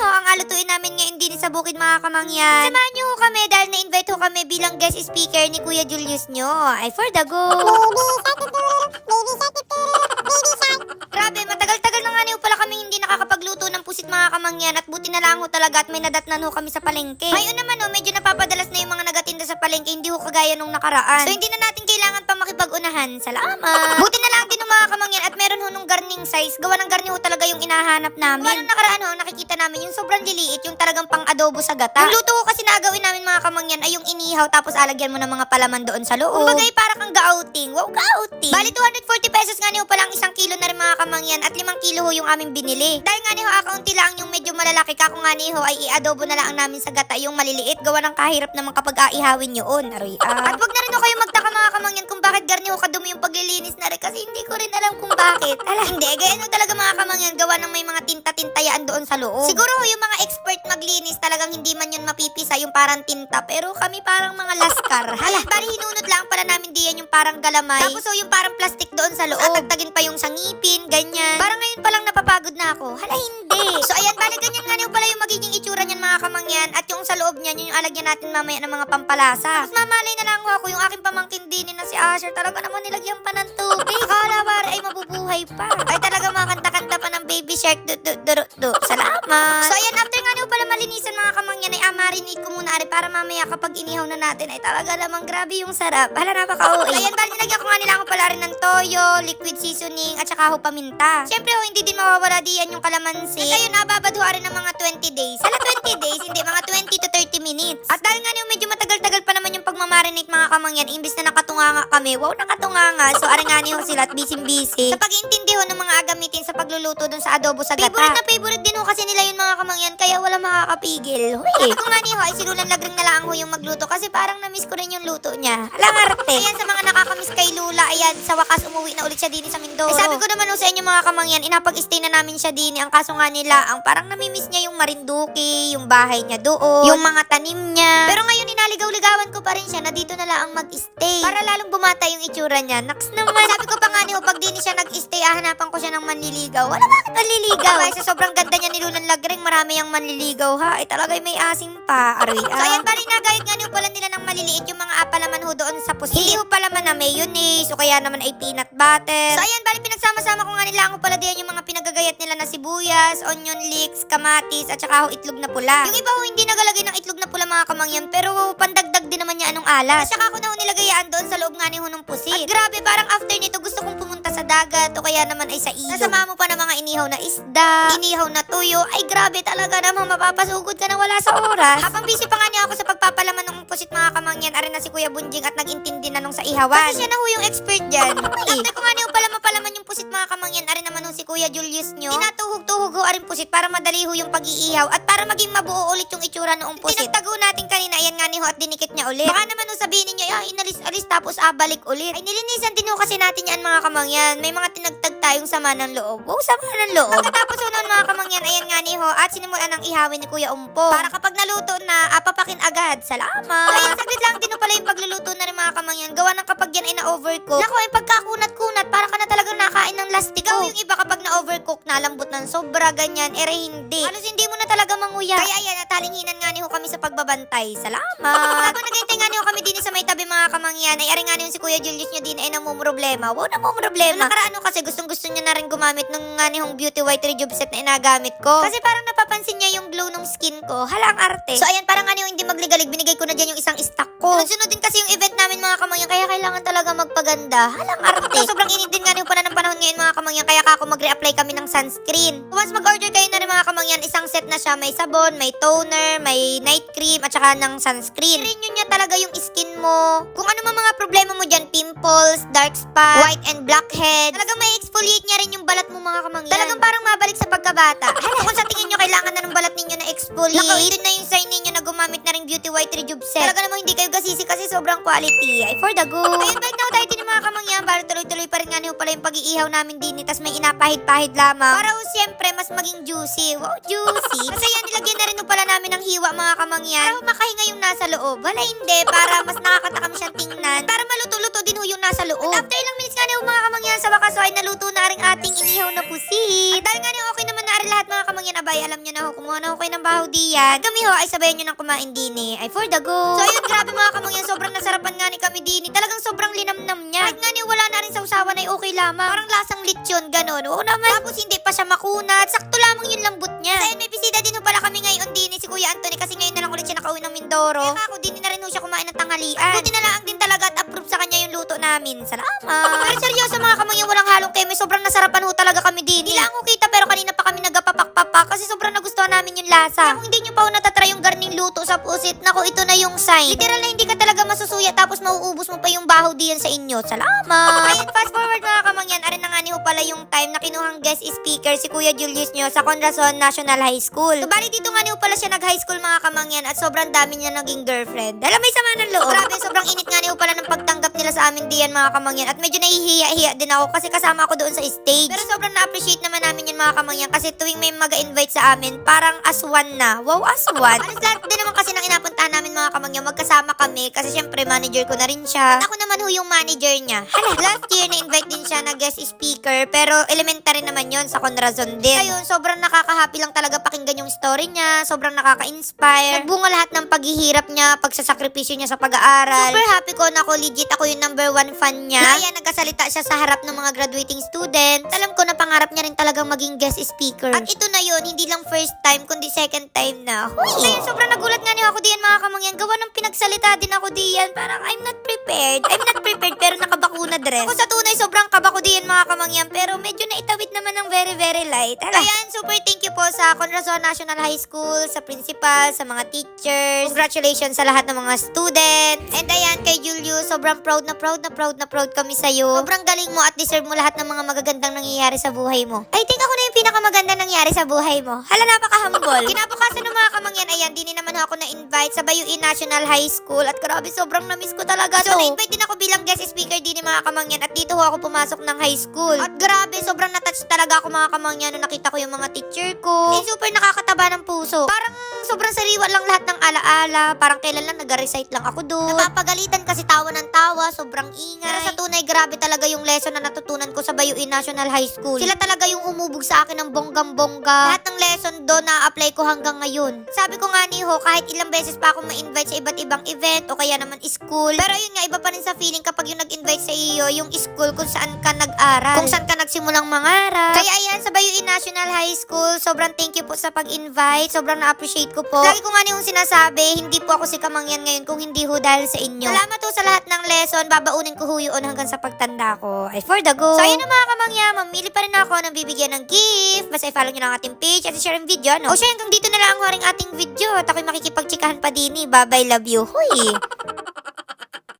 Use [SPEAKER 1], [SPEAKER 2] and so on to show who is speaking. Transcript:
[SPEAKER 1] ho, ang alutuin namin ngayon din sa bukid mga kamangyan. Samahan niyo ho kami dahil na-invite ho kami bilang guest speaker ni Kuya Julius nyo. Ay, for the go! Grabe, matagal-tagal na nga niyo pala kami hindi nakakapagluto ng pusit mga kamangyan at buti na lang ho talaga at may nadatnan ho kami sa palengke. Ngayon naman ho, medyo napapadalas na yung mga nagatinda sa palengke, hindi ho kagaya nung nakaraan. So hindi na natin kailangan pa makipag-unahan. Salamat! Buti na lang din ho mga kamangyan at meron ho nung garning size. Gawa ng garning ho talaga yung inahanap namin. Gawa nung nakaraan ho, nakikita namin yung sobrang liliit, yung talagang pang adobo sa gata. Yung luto ho kasi na gawin namin mga kamangyan ay yung inihaw tapos alagyan mo ng mga palaman doon sa loob. Kumbaga para kang ga-outing. Wow, ga-outing. Bali 240 pesos nga niyo palang isang kilo na rin mga kamangyan at limang kilo ho yung aming binili. Dahil nga niyo akaunti lang yung medyo malalaki ka kung nga niyo ay i-adobo na lang namin sa gata yung maliliit gawa ng kahirap naman kapag aihawin yun. Aroy, ah. At wag na rin ho kayo magtaka mga kamangyan kung bakit garni ho kadumi yung paglilinis na rin kasi hindi ko rin alam kung bakit. Ala, hindi. Ganyan talaga mga kamangyan gawa ng may mga tinta-tintayaan doon sa loob. Siguro yung mga expert maglinis talagang hindi man yun mapipisa yung parang tinta pero kami parang mga laskar. Hala, bali hinunod lang pala namin diyan yung parang galamay. Tapos ho yung parang plastic doon sa loob. At tagtagin pa yung sangipin, ganyan. Parang ngayon pa lang napapagod na ako. Hala, hindi. So ayan, bali ganyan magiging itsura niyan mga kamangyan. At yung sa loob niyan, yun yung alagyan natin mamaya ng mga pampalasa. Tapos mamalay na lang ako yung aking pamangkin din na si Asher. Talaga naman nilagyan pa ng tubig. Akala pare ay mabubuhay pa. Ay talaga mga kanta-kanta pa ng baby shark. Du, du, du, du. Salamat. So ayan, after nga niyo pala malinisan mga kamangyan ay amarinate ko muna ari para mamaya kapag inihaw na natin ay talaga namang grabe yung sarap. Hala napaka-uwi. Ayan, bali nilagyan ko nga nila ako pala rin ng toyo, liquid seasoning, at saka ho paminta. Siyempre ho, hindi din mawawala diyan yung kalamansi. At ayun, nababad rin ng mga 20 days. Hala 20 kamangyan, imbis na nakatunganga kami, wow, nakatunganga. So, ari nga niyo sila at busy-busy. Sa pag-iintindi ho ng mga agamitin sa pagluluto dun sa adobo sa gata. Favorite na favorite din ho kasi nila yun mga kamangyan, kaya wala makakapigil. Huy, ko nga niyo ay si Lula Lagring na lang ho yung magluto kasi parang na-miss ko rin yung luto niya. Alang arte. Ayan sa mga nakakamiss kay Lula, ayan, sa wakas umuwi na ulit siya din sa Mindoro. Eh, sabi ko naman ho sa inyo mga kamangyan, inapag-stay na namin siya din. Ang kaso nga nila, ang parang namimiss niya yung Marinduque, yung bahay niya doon, yung mga tanim niya. Pero ngayon inaligaw-ligawan ko pa rin siya na dito na lang ang mag-stay. Para lalong bumata yung itsura niya. Naks naman. sabi ko pa nga niyo, pag di ni siya nag-stay, ah, hanapan ko siya ng manliligaw. Wala bakit manliligaw? Ay, sa sobrang ganda niya ni Lulan Lagring, marami yung manliligaw ha. Ay talaga may asim pa. Aroy, ah. So ayan, bali nagayat nga niyo pala nila ng maliliit yung mga apalaman ho doon sa pusit. Hindi ho palaman na mayonnaise o kaya naman ay peanut butter. So ayan, bali pinagsama-sama ko nga nila ang pala diyan yung mga pinagagayat nila na sibuyas, onion leeks, kamatis, at saka ho itlog na pula. Yung iba ho hindi nagalagay ng itlog na pula mga kamangyan, pero pandagdag din naman niya anong alat. At saka ako na ho nilagayaan doon sa loob nga ni ho ng pusit. At grabe, parang after nito gusto kong pumunta sa dagat o kaya naman ay sa ilog. Nasama mo pa ng mga inihaw na isda, inihaw na tuyo. Ay grabe talaga naman mapapasugod ka na wala sa oras. Habang busy pa nga niya ako sa pagpapalaman pusit mga kamangyan, arin na si Kuya Bunjing at nag-intindi na nung sa ihawan. Kasi siya na ho yung expert dyan. After ko nga niyo pala mapalaman yung pusit mga kamangyan, arin naman ho si Kuya Julius nyo. Tinatuhog-tuhog ho arin pusit para madali ho yung pag-iihaw at para maging mabuo ulit yung itsura noong pusit. Tinagtago natin kanina, ayan nga ni ho at dinikit niya ulit. Baka naman ho sabihin ninyo, ah, inalis-alis tapos ah, balik ulit. Ay, nilinisan din ho kasi natin yan mga kamangyan. May mga tinagtag tayong sama ng loob. Wow, sama ng loob. Pagkatapos ho nun mga kamangyan, ayan nga ni ho at sinimulan ng ihawin ni Kuya Umpo. Para kapag naluto agad. Salamat. Ayan, saglit lang din pala yung pagluluto na rin mga kamangyan. Gawa ng kapag yan ay na-overcook. Naku, yung pagkakunat-kunat, para ka na talagang nakain ng lastiko. Ikaw yung iba kapag na-overcook, nalambot ng sobra, ganyan, ere hindi. Halos hindi mo na talaga manguya. Kaya ayan, natalinginan nga ni ho kami sa pagbabantay. Salamat. Habang naghintay nga ni ho kami din sa may tabi mga kamangyan, ay ari nga ni si Kuya Julius nyo din ay namumroblema. Wow, namumroblema. Nakaraan ho kasi gustong gusto niya na rin gumamit ng nga ni hong Beauty White Rejuve set na inagamit ko. Kasi parang napapansin niya yung glow ng skin ko. Halang arte. So ayan, parang nga ni hindi magligalig, binigay ko na dyan yung isang stock ko. Sunod din kasi yung event namin mga kamangyan, kaya kailangan talaga magpaganda. Halang arte. So, sobrang init din nga rin pala ng panahon ngayon mga kamangyan, kaya ako mag-reapply kami ng sunscreen. Once mag-order kayo na rin mga kamangyan, isang set na siya. May sabon, may toner, may night cream, at saka ng sunscreen. Renew niya talaga yung skin mo. Kung ano man mga problema mo dyan, pimples, dark spot, white and blackheads. Talagang may exfoliate niya rin yung balat mo mga kamangyan. Talagang parang mabalik sa pagkabata. Kung sa tingin nyo kailangan na ng balat ninyo na exfoliate, Naku, ito na yung sign ninyo na gumamit na rin Beauty White Rejuve set. Talaga namang hindi kayo gasisi kasi sobrang quality. Ay, for the go. Ayun, balik na tayo din mga kamangyan. Para tuloy-tuloy pa rin nga niyo pala yung pag-iihaw namin din. Tapos may inapahid-pahid lamang. Para ho, siyempre, mas maging juicy. Wow, juicy. Kasi yan, nilagyan na rin ho pala namin ng hiwa mga kamangyan. Para makahinga yung nasa loob. Wala hindi, para mas nakakatakam siyang tingnan. Para maluto-luto din ho yung nasa loob. At after ilang minutes nga niyo mga kamangyan, sa wakas ho, ay naluto na rin ating inihaw na pusit. At dahil nga niyo okay naman na rin lahat mga kamangyan, aba, tambay, alam nyo na ho, kumuha na ho kayo ng baho diyan. Kami ho, ay sabayan nyo ng kumain din eh. Ay for the go. So ayun, grabe mga kamangyan, sobrang nasarapan nga ni kami din eh. Talagang sobrang linamnam niya. Kahit nga ni wala na rin sa usawan ay okay lamang. Parang lasang lechon, ganun. Oo naman. Tapos hindi pa siya makunat. Sakto lamang yung lambot niya. So ayun, may bisita din ho pala kami ngayon din eh, si Kuya Anthony kasi ngayon na lang ulit siya nakauwi ng Mindoro. Kaya ako din na rin ho siya kumain ng tanghalian. Buti na lang din talaga at approve sa kanya yung luto namin. Salamat. Pero seryoso mga kamangyan, walang halong keme. Sobrang nasarapan ho talaga kami din. Hindi lang ho kita pero kanina pa kami nagapapak-papak kasi sobrang nagustuhan namin yung lasa. Kaya kung hindi nyo pa ho natatry yung garning luto sa pusit, naku, ito na yung sign. Literal na hindi ka talaga masusuya tapos mauubos mo pa yung baho diyan sa inyo. Salamat. Ayun, fast forward mga kamangyan, arin na nga ni pala yung time na kinuhang guest speaker si Kuya Julius nyo sa Conrason National High School. So, bali dito nga ni pala siya nag-high school mga kamangyan at sobrang dami niya naging girlfriend. Dala may sama ng loob. Grabe, sobrang init nga ni pala ng pagtanggap nila sa amin diyan mga kamangyan at medyo nahihiya-hiya din ako kasi kasama ako doon sa stage. Pero sobrang na-appreciate naman namin yun mga kamangyan kasi tuwing may mag-invite sa amin, parang aswan na. Wow, aswan. Alas lahat din naman kasi nang inapuntahan namin mga kamangyan, magkasama kami kasi syempre manager ko na rin siya. At ako naman ho yung manager niya. Hala, last year na-invite din siya na guest speaker pero elementary naman yon sa Conrazon din. Ayun, sobrang nakaka-happy lang talaga pakinggan yung story niya, sobrang nakaka-inspire. Nagbunga lahat ng paghihirap niya, pagsasakripisyo niya sa pag-aaral. Super happy ko na ako legit ako yung number one fan niya. Na ayan, nagkasalita siya sa harap ng mga graduating students. Alam ko na pangarap niya rin talagang maging guest speaker. At ito na yon hindi lang first time, kundi second time na. Huy! Ayun, sobrang nagulat nga niyo ako diyan mga kamangyan. Gawa ng pinagsalita din ako diyan. Parang I'm not prepared. I'm not prepared pero nakabakuna dress. Ako sa tunay sobrang kabako diyan mga kamangyan pero medyo naitawid naman ng very very light. Hala. Ayan, super thank you po sa Conrazon National High School, sa principal, sa mga teachers. Congratulations sa lahat ng mga students. And ayan, sobrang proud na proud na proud na proud kami sa'yo. Sobrang galing mo at deserve mo lahat ng mga magagandang nangyayari sa buhay mo. I think ako na yung pinakamaganda nangyari sa buhay mo. Hala, napaka-humble. Kinabukasan ng mga kamangyan, ayan, di naman ako na-invite sa Bayuin National High School at grabe, sobrang na-miss ko talaga so, to. na-invite din ako bilang guest speaker din ni mga kamangyan at dito ho ako pumasok ng high school. At grabe, sobrang na-touch talaga ako mga kamangyan nung nakita ko yung mga teacher ko. Eh, super nakakataba ng puso. Parang sobrang sariwa lang lahat ng alaala. Parang kailan lang nag-recite lang ako doon. Napapagalitan kasi tawa tawa, sobrang ingay. Pero sa tunay, grabe talaga yung lesson na natutunan ko sa Bayuin National High School. Sila talaga yung umubog sa akin ng bonggang-bongga. Lahat ng lesson doon na-apply ko hanggang ngayon. Sabi ko nga ni Ho, kahit ilang beses pa ako ma-invite sa iba't ibang event o kaya naman school. Pero yun nga, iba pa rin sa feeling kapag yung nag-invite sa iyo, yung school kung saan ka nag-aral. Kung saan ka nagsimulang mangarap. Kaya ayan, sa Bayuin National High School, sobrang thank you po sa pag-invite. Sobrang na-appreciate ko po. Lagi ko nga niyong sinasabi, hindi po ako si Kamangyan ngayon kung hindi ho dahil sa inyo. Salamat po sa lahat ng lesson. Babaunin ko ho yun hanggang sa pagtanda ko. Ay, for the go. So, ayun na mga kamangyan, mamili pa rin ako ng bibigyan ng gift. Basta i-follow nyo lang ang ating page at i-share ang video, no? O siya, hanggang dito na lang ang ating video. At ako'y makikipagtsikahan pa din eh. Bye-bye, love you. Huy!